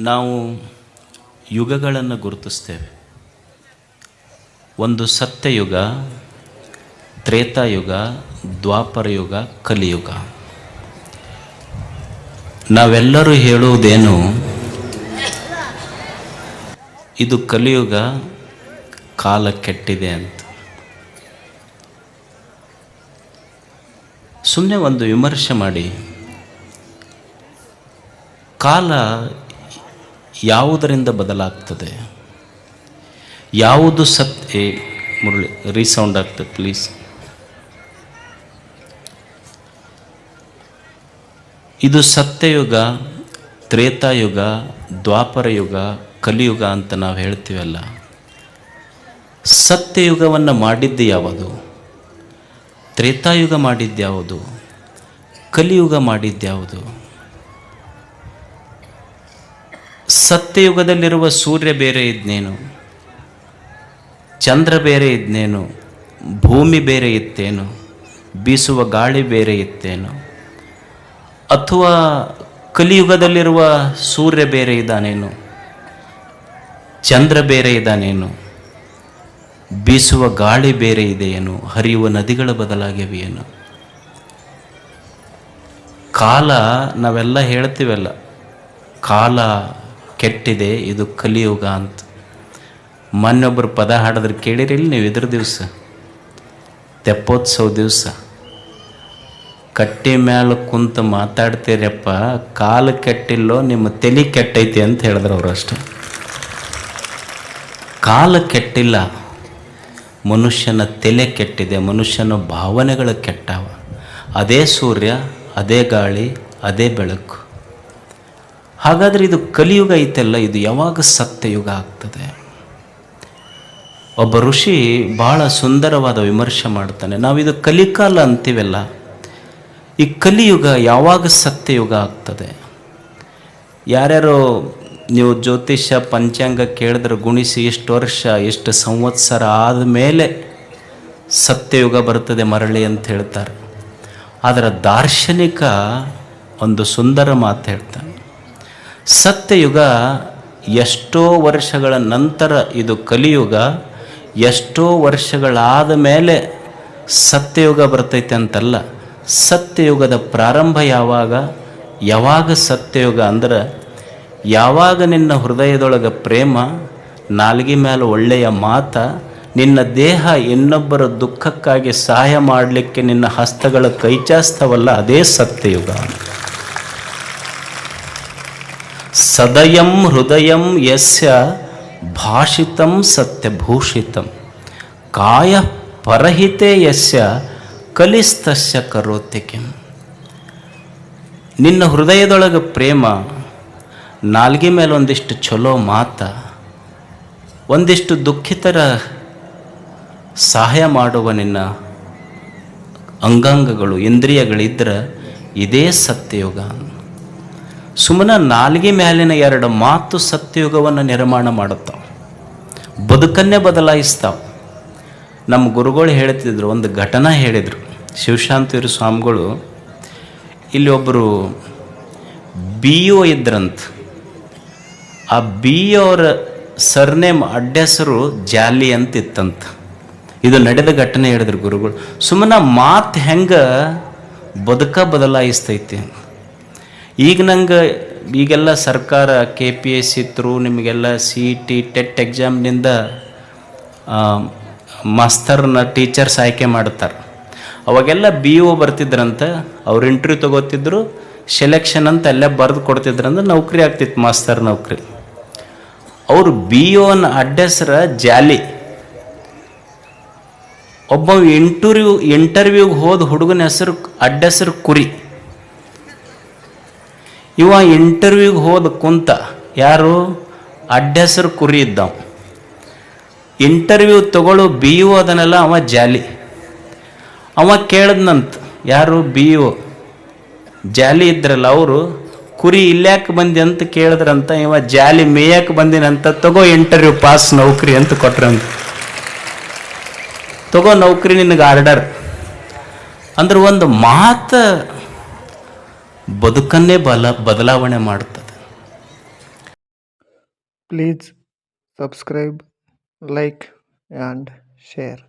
ನಾವು ಯುಗಗಳನ್ನು ಗುರುತಿಸ್ತೇವೆ. ಒಂದು ಸತ್ಯಯುಗ, ತ್ರೇತಾಯುಗ, ದ್ವಾಪರಯುಗ, ಕಲಿಯುಗ. ನಾವೆಲ್ಲರೂ ಹೇಳುವುದೇನು? ಇದು ಕಲಿಯುಗ ಕಾಲ ಕೆಟ್ಟಿದೆ ಅಂತ. ಸುಮ್ಮನೆ ಒಂದು ವಿಮರ್ಶೆ ಮಾಡಿ. ಕಾಲ ಯಾವುದರಿಂದ ಬದಲಾಗ್ತದೆ? ಯಾವುದು ಸತ್ ಏ ಮುರಳಿ, ರೀಸೌಂಡ್ ಆಗ್ತದೆ ಪ್ಲೀಸ್. ಇದು ಸತ್ಯಯುಗ, ತ್ರೇತಾಯುಗ, ದ್ವಾಪರಯುಗ, ಕಲಿಯುಗ ಅಂತ ನಾವು ಹೇಳ್ತೀವಲ್ಲ. ಸತ್ಯಯುಗವನ್ನು ಮಾಡಿದ್ದು ಯಾವುದು? ತ್ರೇತಾಯುಗ ಮಾಡಿದ್ಯಾವುದು ಕಲಿಯುಗ ಮಾಡಿದ್ಯಾವುದು ಸತ್ಯಯುಗದಲ್ಲಿರುವ ಸೂರ್ಯ ಬೇರೆ ಇದ್ನೇನು? ಚಂದ್ರ ಬೇರೆ ಇದ್ನೇನು? ಭೂಮಿ ಬೇರೆ ಇತ್ತೇನು? ಬೀಸುವ ಗಾಳಿ ಬೇರೆ ಇತ್ತೇನು? ಅಥವಾ ಕಲಿಯುಗದಲ್ಲಿರುವ ಸೂರ್ಯ ಬೇರೆ ಇದ್ದಾನೇನು? ಚಂದ್ರ ಬೇರೆ ಇದ್ದಾನೇನು? ಬೀಸುವ ಗಾಳಿ ಬೇರೆ ಇದೆಯೇನು? ಹರಿಯುವ ನದಿಗಳ ಬದಲಾಗಿವೆಯೇನು? ಕಾಲ ನಾವೆಲ್ಲ ಹೇಳ್ತೀವಲ್ಲ, ಕಾಲ ಕೆಟ್ಟಿದೆ, ಇದು ಕಲಿಯುಗ ಅಂತ. ಮೊನ್ನೊಬ್ಬರು ಪದ ಹಾಡಿದ್ರೆ ಕೇಳಿರಿಲ್ಲ ನೀವು ಇದ್ರ ದಿವಸ. ತೆಪ್ಪೋತ್ಸವ ದಿವಸ. ಕಟ್ಟಿ ಮ್ಯಾಲ ಕುಂತು ಮಾತಾಡ್ತೀರಪ್ಪ, ಕಾಲು ಕೆಟ್ಟಿಲ್ಲೋ ನಿಮ್ಮ ತಲೆ ಕೆಟ್ಟೈತಿ ಅಂತ ಹೇಳಿದ್ರು ಅವರು ಅಷ್ಟೆ. ಕಾಲು ಕೆಟ್ಟಿಲ್ಲ, ಮನುಷ್ಯನ ತಲೆ ಕೆಟ್ಟಿದೆ, ಮನುಷ್ಯನ ಭಾವನೆಗಳು ಕೆಟ್ಟವ. ಅದೇ ಸೂರ್ಯ, ಅದೇ ಗಾಳಿ, ಅದೇ ಬೆಳಕು. ಹಾಗಾದರೆ ಇದು ಕಲಿಯುಗ ಐತೆಲ್ಲ, ಇದು ಯಾವಾಗ ಸತ್ಯಯುಗ ಆಗ್ತದೆ? ಒಬ್ಬ ಋಷಿ ಭಾಳ ಸುಂದರವಾದ ವಿಮರ್ಶೆ ಮಾಡ್ತಾನೆ ನಾವಿದು ಕಲಿಕಾಲ ಅಂತೀವಲ್ಲ, ಈ ಕಲಿಯುಗ ಯಾವಾಗ ಸತ್ಯಯುಗ ಆಗ್ತದೆ? ಯಾರ್ಯಾರು ನೀವು ಜ್ಯೋತಿಷ್ಯ, ಪಂಚಾಂಗ ಕೇಳಿದ್ರೆ ಗುಣಿಸಿ ಎಷ್ಟು ವರ್ಷ, ಎಷ್ಟು ಸಂವತ್ಸರ ಆದಮೇಲೆ ಸತ್ಯಯುಗ ಬರ್ತದೆ ಮರಳಿ ಅಂತ ಹೇಳ್ತಾರೆ. ಆದರೆ ದಾರ್ಶನಿಕ ಒಂದು ಸುಂದರ ಮಾತು ಹೇಳ್ತಾನೆ ಸತ್ಯಯುಗ ಎಷ್ಟೋ ವರ್ಷಗಳ ನಂತರ ಇದು ಕಲಿಯುಗ, ಎಷ್ಟೋ ವರ್ಷಗಳಾದ ಮೇಲೆ ಸತ್ಯಯುಗ ಬರ್ತೈತೆ ಅಂತಲ್ಲ. ಸತ್ಯಯುಗದ ಪ್ರಾರಂಭ ಯಾವಾಗ? ಯಾವಾಗ ಸತ್ಯಯುಗ ಅಂದ್ರೆ, ಯಾವಾಗ ನಿನ್ನ ಹೃದಯದೊಳಗೆ ಪ್ರೇಮ, ನಾಲ್ಗೆ ಮೇಲೆ ಒಳ್ಳೆಯ ಮಾತ, ನಿನ್ನ ದೇಹ ಇನ್ನೊಬ್ಬರ ದುಃಖಕ್ಕಾಗಿ ಸಹಾಯ ಮಾಡಲಿಕ್ಕೆ ನಿನ್ನ ಹಸ್ತಗಳ ಕೈಚಾಸ್ತವಲ್ಲ, ಅದೇ ಸತ್ಯಯುಗ. ಸದಯಂ ಹೃದಯಂ ಯಸ್ಯ ಭಾಷಿತಂ ಸತ್ಯಭೂಷಿತಂ. ಕಾಯ ಪರಹಿತೆ ಯಸ್ಯ ಕಲಿಸ್ತಸ್ಯ ಕರೋತಿ ಕಿಂ. ನಿನ್ನ ಹೃದಯದೊಳಗೆ ಪ್ರೇಮ, ನಾಲ್ಗೆ ಮೇಲೆ ಒಂದಿಷ್ಟು ಚಲೋ ಮಾತ, ಒಂದಿಷ್ಟು ದುಃಖಿತರ ಸಹಾಯ ಮಾಡುವ ನಿನ್ನ ಅಂಗಾಂಗಗಳು, ಇಂದ್ರಿಯಗಳಿದ್ರೆ ಇದೇ ಸತ್ಯಯುಗ. ಸುಮ್ಮನೆ ನಾಲ್ಗೆ ಮೇಲಿನ ಎರಡು ಮಾತು ಸತ್ಯಯುಗವನ್ನು ನಿರ್ಮಾಣ ಮಾಡುತ್ತಾವೆ ಬದುಕನ್ನೇ ಬದಲಾಯಿಸ್ತಾವೆ ನಮ್ಮ ಗುರುಗಳು ಹೇಳ್ತಿದ್ರು, ಒಂದು ಘಟನೆ ಹೇಳಿದರು. ಶಿವಶಾಂತಿಯವರು ಸ್ವಾಮಿಗಳು, ಇಲ್ಲಿ ಒಬ್ಬರು ಬಿ ಒ ಇದ್ರಂತ. ಆ ಬಿ ಅವರ ಸರ್ನೇಮ್ ಅಡ್ಡೆಸರು ಜಾಲಿ ಅಂತ ಇತ್ತಂತ ಇದು ನಡೆದ ಘಟನೆ ಹೇಳಿದ್ರು ಗುರುಗಳು. ಸುಮ್ಮನೆ ಮಾತು ಹೆಂಗೆ ಬದುಕ ಬದಲಾಯಿಸ್ತೈತಿ ಈಗ ನಂಗೆ ಈಗೆಲ್ಲ ಸರ್ಕಾರ K P S C through ನಿಮಗೆಲ್ಲ ಸಿ ಇ ಟಿ ಟೆಟ್ ಎಕ್ಸಾಮ್ನಿಂದ ಮಾಸ್ತರ್ನ ಟೀಚರ್ಸ್ ಆಯ್ಕೆ ಮಾಡ್ತಾರೆ. ಅವಾಗೆಲ್ಲ ಬಿ ಒ ಬರ್ತಿದ್ರಂತ, ಅವ್ರು ಇಂಟರ್ವ್ಯೂ ತಗೋತಿದ್ರು ಸೆಲೆಕ್ಷನ್ ಅಂತ ಅಲ್ಲೇ ಬರೆದು ಕೊಡ್ತಿದ್ರಂದ್ರೆ ನೌಕರಿ ಆಗ್ತಿತ್ತು ಮಾಸ್ತರ್ ನೌಕರಿ. ಅವರು ಬಿ ಒನ ಅಡ್ಡೆಸ್ರ ಜಾಲಿ. ಒಬ್ಬ ಇಂಟರ್ವ್ಯೂ ಇಂಟರ್ವ್ಯೂಗೆ ಹೋದ ಹುಡುಗನ ಹೆಸರು, ಅಡ್ಡೆಸರು ಕುರಿ. ಇವ ಇಂಟರ್ವ್ಯೂಗೆ ಹೋದ ಕುಂತ ಯಾರು? ಅಡ್ಡೆಸರು ಕುರಿ ಇದ್ದವ. ಇಂಟರ್ವ್ಯೂ ತಗೊಳ್ಳೋ ಬಿ ಯು ಅದನ್ನೆಲ್ಲ ಅವ ಜಾಲಿ. ಅವ ಕೇಳದ್ನಂತ, ಯಾರು ಬಿ ಯು ಜಾಲಿ ಇದ್ರಲ್ಲ ಅವರು, ಕುರಿ ಇಲ್ಯಾಕೆ ಬಂದಿ ಅಂತ ಕೇಳಿದ್ರಂತ, ಇವ ಜಾಲಿ ಮೇಯಕ್ಕೆ ಬಂದಿನಂತ ತಗೋ ಇಂಟರ್ವ್ಯೂ ಪಾಸ್ ನೌಕರಿ ಅಂತ ಕೊಟ್ರಂತ. ತಗೋ ನೌಕರಿ ನಿನಗೆ ಆರ್ಡರ್. ಅಂದ್ರೆ ಒಂದು ಮಾತು ಬದುಕನ್ನೇ ಬಲ ಬದಲಾವಣೆ ಮಾಡುತ್ತದೆ. Please subscribe like and share